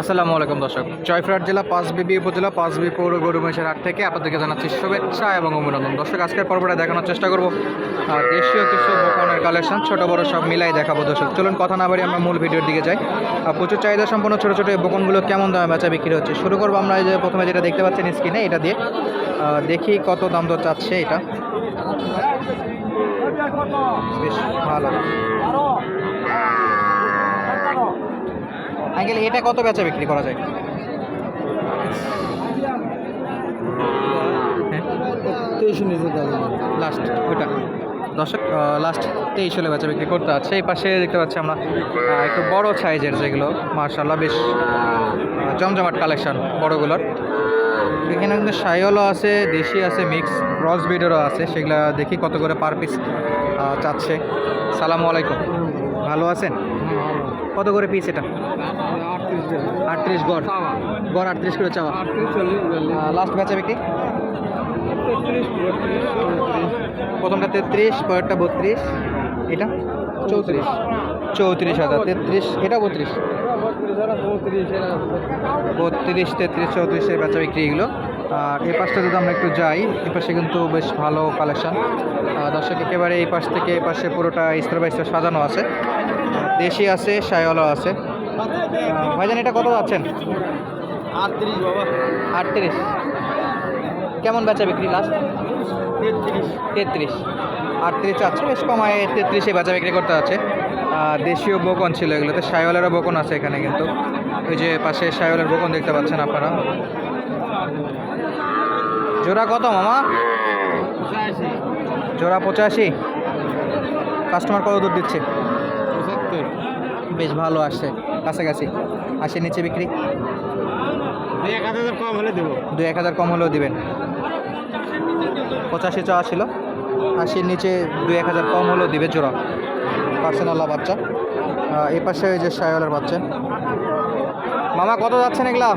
আসসালামু আলাইকুম, দর্শক। জয়ফ্রাট জেলা পাঁচবিবি উপজেলা পাঁচবি পৌর গরু মহিষের হাট থেকে আপনাদেরকে জানাচ্ছি শুভেচ্ছা এবং অভিনন্দন। দর্শক, আজকের পর্বটা দেখানোর চেষ্টা করব। দেশীয় কিছু দোকানের কালেকশন, ছোট, বড় সব মিলাই দেখাবো, দর্শক। চলুন কথা না বাড়ি আমরা মূল ভিডিওর দিকে যাই। প্রচুর চাহিদা সম্পন্ন ছোটো ছোটো বকনগুলো কেমন দামে বেচা বিক্রি হচ্ছে? শুরু করব আমরা এই যে প্রথমে যেটা দেখতে পাচ্ছেন স্ক্রিনে এটা দিয়ে। দেখি কত দাম দর চাচ্ছে এটা। বেশ ভালো। আঙ্কেল এটা কত বেচা বিক্রি করা যায়? তেইশ লাস্ট ওইটা। দর্শক লাস্ট তেইশ হলে বেচা বিক্রি করতে আছে। এই পাশে দেখতে পাচ্ছি আমরা একটু বড় সাইজের যেগুলো মার্শাল্লাহ বেশ জমজমাট কালেকশন বড়গুলোর। এখানে কিন্তু সাইওয়ালও আছে দেশি আছে মিক্স ক্রস ব্রিডেরও আছে। সেগুলো দেখি কত করে পার পিস চাচ্ছে। সালামু আলাইকুম। ভালো আছেন? কত করে পিস এটা? আটত্রিশ গড়। গড় আটত্রিশ করে চাওয়া। লাস্ট বেচা বিক্রি? প্রথমটা তেত্রিশ, পরেরটা বত্রিশ। এটা? চৌত্রিশ। চৌত্রিশ হাজার। তেত্রিশ এটা বত্রিশ? বত্রিশ, তেত্রিশ, চৌত্রিশের বেচা বিক্রি এগুলো। আর এই পাশটা যদি আমরা একটু যাই এই পাশে কিন্তু বেশ ভালো কালেকশন দর্শক একেবারে এই পাশ থেকে এই পাশে পুরোটা স্তর বাই স্তর সাজানো আছে। দেশি আছে সাইওয়ালও আছে। ভাইজান এটা কত যাচ্ছেন? আটত্রিশ বাবা। আটত্রিশ। কেমন বেচা বিক্রি লাস্ট তেত্রিশ। তেত্রিশ। আটত্রিশ আছে বেশ কমায় তেত্রিশে বেচা বিক্রি করতে আছে। দেশীয় বকন ছিল এগুলোতে সাইওয়ালেরও বকন আছে এখানে কিন্তু। ওই যে পাশে সাইওয়ালের বকন দেখতে পাচ্ছেন আপনারা। জোড়া কত মামা? জোড়া পঁচাশি। কাস্টমার কত দূর দিচ্ছে? বেশ ভালো আসছে কাছাকাছি। আশির নিচে বিক্রি। কম হলে দেবো। দু এক হাজার কম হলেও দিবেন। পঁচাশি চাওয়া ছিল। আশির নিচে দু এক হাজার কম হলেও দিবে জোড়া। পার্সোনাল্লা বাচ্চা। এই পাশে ওই যে সায়লের বাচ্চা। মামা কত যাচ্ছেন এগুলা?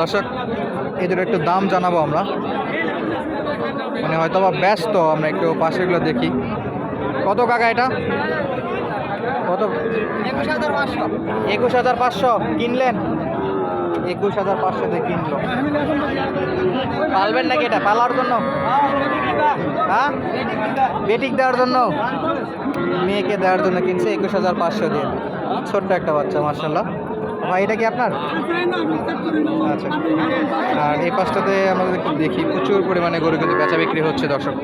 দর্শক, এদের একটু দাম জানাব আমরা। মানে হয়তো বা ব্যস্ত, আমরা একটু পাশেগুলো দেখি। কত কাকা এটা? কত? একুশ হাজার পাঁচশো। কিনলেন? একুশ হাজার পাঁচশো দিয়ে কিনলো। পালবেন নাকি এটা? পালার জন্য? হ্যাঁ? বেটিক দেওয়ার জন্য? মেয়েকে দেওয়ার জন্য কিনছে একুশ হাজার পাঁচশো দিয়ে। ছোট্ট একটা বাচ্চা মার্শাল্লাহ ভাই, এটা কি আপনার? আচ্ছা। আর এই পাশটাতে আমরা দেখি, প্রচুর পরিমাণে গরু কিন্তু বেচা বিক্রি হচ্ছে, দর্শক।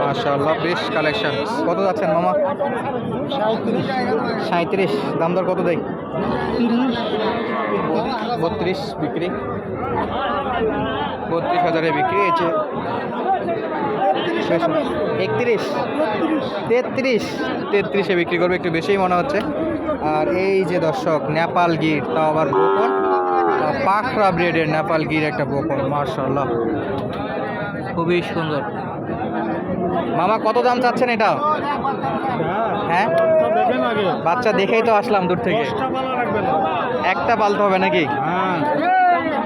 মাশাআল্লাহ, বেশ কালেকশন। কত যাচ্ছেন, মামা? সাঁত্রিশ দাম দর কত দেয় বত্রিশ বিক্রি। বত্রিশ হাজারে বিক্রি হয়েছে। একত্রিশ? তেত্রিশ। তেত্রিশে? বিক্রি করবে একটু বেশিই মনে হচ্ছে। আর এই যে দর্শক নেপাল গির তাও আবার বকন। পাখরা ব্রেডের নেপাল গির একটা বকন মার্শাল্লাহ খুবই সুন্দর। মামা কত দাম চাচ্ছেন এটা? হ্যাঁ? বাচ্চা দেখেই তো আসলাম দূর থেকে। একটা পালতে হবে নাকি? হ্যাঁ।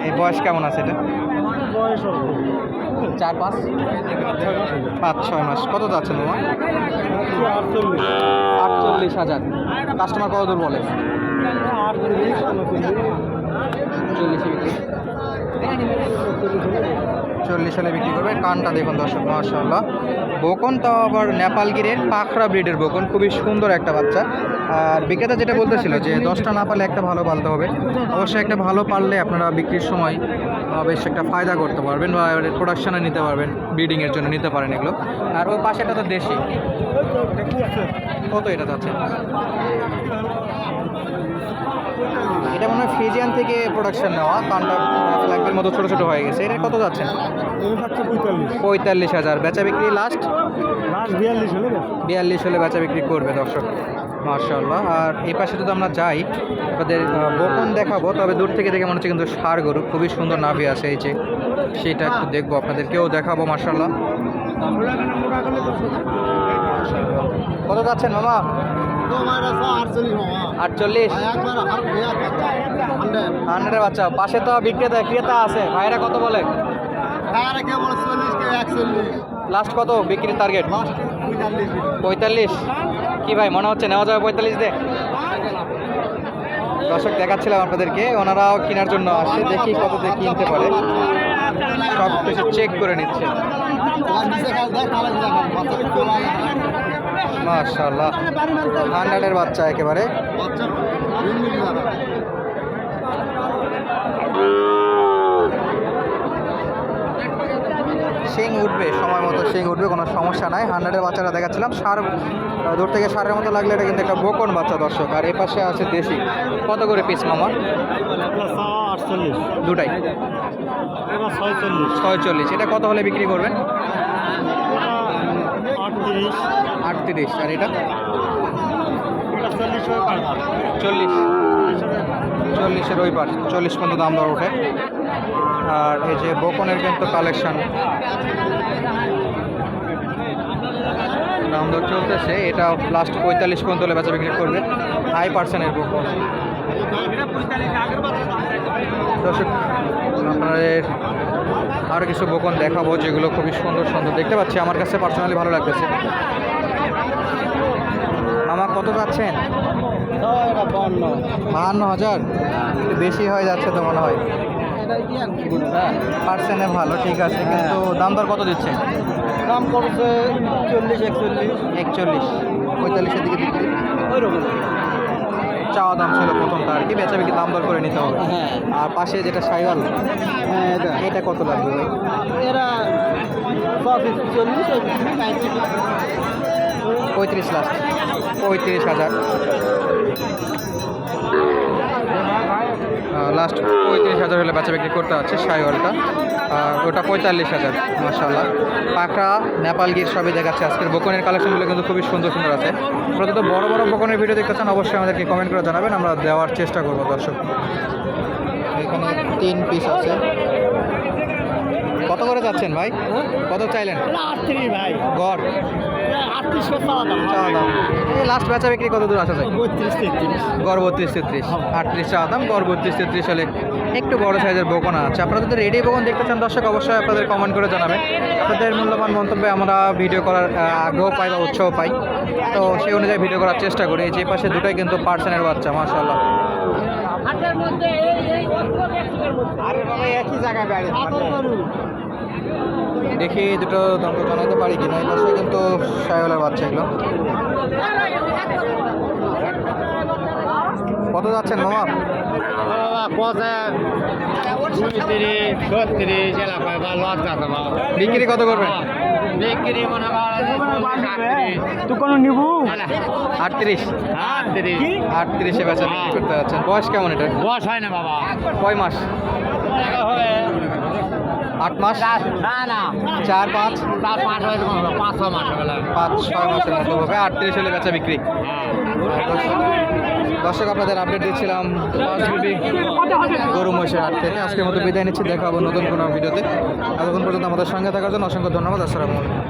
এই বয়স কেমন আছে এটা? বয়স চার পাঁচ পাঁচ ছয় মাস। কত যাচ্ছেন তোমার? আটচল্লিশ আটচল্লিশ হাজার। কাস্টমার কত দূর বলে? চল্লিশ চল্লিশ হলে বিক্রি করবে। কানটা দেখুন দর্শক মার্শাল্লাহ বকন তাও আবার নেপাল গিরের পাখরা ব্রিডের বকন, খুবই সুন্দর একটা বাচ্চা। আর বিক্রেতা যেটা বলতেছিল যে, দশটা না পারলে একটা ভালো পালতে হবে। অবশ্যই একটা ভালো পারলে আপনারা বিক্রির সময় বেশ একটা ফায়দা করতে পারবেন বা প্রোডাকশনে নিতে পারবেন ব্রিডিংয়ের জন্য নিতে পারেন এগুলো। আর ওই পাশেটা তো দেশি। কত এটা যাচ্ছে? এটা মনে হয় ফিজিয়ান থেকে প্রোডাকশন নেওয়া। কানটা ফ্ল্যাগের মতো ছোটো ছোটো হয়ে গেছে। এটা কত যাচ্ছে? পঁয়তাল্লিশ। হাজার। বেচা বিক্রি লাস্ট বিয়াল্লিশ হলে বিয়াল্লিশ হলে বেচা বিক্রি করবে দর্শক। মার্শাল্লাহ আর এই পাশে যদি আমরা যাই আহ, বকন দেখাবো তবে দূর থেকে দেখে মনে হচ্ছে কিন্তু সার গরু। খুবই সুন্দর নাভি আছে এই যে। সেটা একটু দেখব আপনাদেরকেও দেখাবো মার্শাল্লাহ কত যাচ্ছেন মামা? আটচল্লিশ। মামা হান্ড্রেড বাচ্চা, পাশে তো বিক্রেতা, ক্রেতা আছে। ভাইরা কত বলে? লাস্ট কত বিক্রির টার্গেট পঁয়তাল্লিশ। কি ভাই, মনে হচ্ছে নেওয়া যাবে পঁয়তাল্লিশ দে দর্শক, দেখাচ্ছিলাম আপনাদেরকে, ওনারাও কেনার জন্য আসছে, দেখি কত দিয়ে কিনতে পারে। সব কিছু চেক করে নিচ্ছে। মাশাল্লাহ হান্ড্রেডের বাচ্চা একেবারে। শিং উঠবে সময় মতো শিং উঠবে কোনো সমস্যা নাই। হান্ড্রেডের বাচ্চাটা দেখাচ্ছিলাম সার দূর থেকে সারের মতো লাগলে এটা কিন্তু একটা বোকন বাচ্চা দর্শক। আর এ পাশে আছে দেশি। কত করে পিস মামা? আটচল্লিশ। দুটাই। ছয়চল্লিশ। এটা কত হলে বিক্রি করবেন? আটত্রিশ। আর এটা? চল্লিশ চল্লিশের ওই পাশ, চল্লিশ পর্যন্ত দাম দর ওঠে। আর এই যে বোকনের কিন্তু কালেকশন দাম দর চলতেছে, এটা লাস্ট পঁয়তাল্লিশ পর্যন্ত হলে বেচা বিক্রি করবে। হাই পার্সেন্টের বোকন। দর্শক, আপনাদের আরও কিছু বোকন দেখাবো, যেগুলো খুবই সুন্দর সুন্দর। দেখতে পাচ্ছি, আমার কাছে পার্সোনালি ভালো লাগতেছে। আমার কত যাচ্ছেন? বাহান্ন। হাজার? বেশি হয়ে যাচ্ছে তো মনে হয়। পার্সেন্টে ভালো ঠিক আছে কিন্তু দাম দর কত দিচ্ছে? দাম করছে চল্লিশ একচল্লিশ। একচল্লিশ পঁয়তাল্লিশের দিকে বিক্রি চাওয়া দাম ছিল প্রথমটা আর কি বেচা বিক্রি দাম দর করে নিতে হবে। হ্যাঁ। আর পাশে যেটা সাইওয়াল হ্যাঁ এটা। এটা কত লাগবে ভাই? এরা চল্লিশ পঁয়ত্রিশ লাস্ট পঁয়ত্রিশ হাজার। লাস্ট পঁয়ত্রিশ হাজার হলে বেচা বিক্রি করতে হচ্ছে সাইওয়ালটা। ওটা পঁয়তাল্লিশ হাজার মাসাল্লাহ পাখা নেপাল গির সবই দেখাচ্ছে। আজকের বকনের কালেকশনগুলো কিন্তু খুবই সুন্দর সুন্দর আছে। প্রথমত বড় বড় বকনের ভিডিও দেখতে চান, অবশ্যই আমাদেরকে কমেন্ট করে জানাবেন। আমরা দেওয়ার চেষ্টা করব, দর্শক। এখানে তিন পিস আছে। যাচ্ছেন ভাই? কত চাইলেন? আটত্রিশ ভাই। গড়। আটত্রিশ লাস্ট বেচা বিক্রি কত দূর আসা যায়? গড় বত্রিশ তেত্রিশ। আটত্রিশ চাওয়া দাম গড় বত্রিশ তেত্রিশ হলে একটু বড় সাইজের বকনা আছে। আপনারা যদি রেডি বকন দেখতে চান দর্শক অবশ্যই আপনাদের কমেন্ট করে জানাবেন। আপনাদের মূল্যবান মন্তব্যে আমরা ভিডিও করার আগ্রহ পাই বা উৎসাহ পাই। তো সেই অনুযায়ী ভিডিও করার চেষ্টা করি। যে পাশে দুটাই কিন্তু পার্সেনের বাচ্চা মাশাল্লাহ একই জায়গায় দেখি দুটো দাম তো জানাতে পারি কিনা এই পাশে কিন্তু সাইওয়ালের বাচ্চা এগুলো। কত যাচ্ছেন মামা? বিক্রি কত করবেন? মনে আটত্রিশ। আটত্রিশ আটত্রিশে বেচা বিক্রি করতে যাচ্ছেন। বয়স কেমন এটা বস হয় না বাবা। কয় মাস? আট মাস? না না চার পাঁচ? তার পাঁচ হয় পাঁচশো মাস পাঁচ ছয় মাসের মতো হবে আটত্রিশ হলে বেচা বিক্রি। দর্শক আপনাদের আপডেট দিচ্ছিলাম পাঁচ বিবি গরু মহিষের হাট থেকে। আজকের মতো বিদায় নিচ্ছি দেখাবো নতুন কোনো ভিডিওতে। এতক্ষণ পর্যন্ত আমাদের সঙ্গে থাকার জন্য অসংখ্য ধন্যবাদ। আসসালামু আলাইকুম।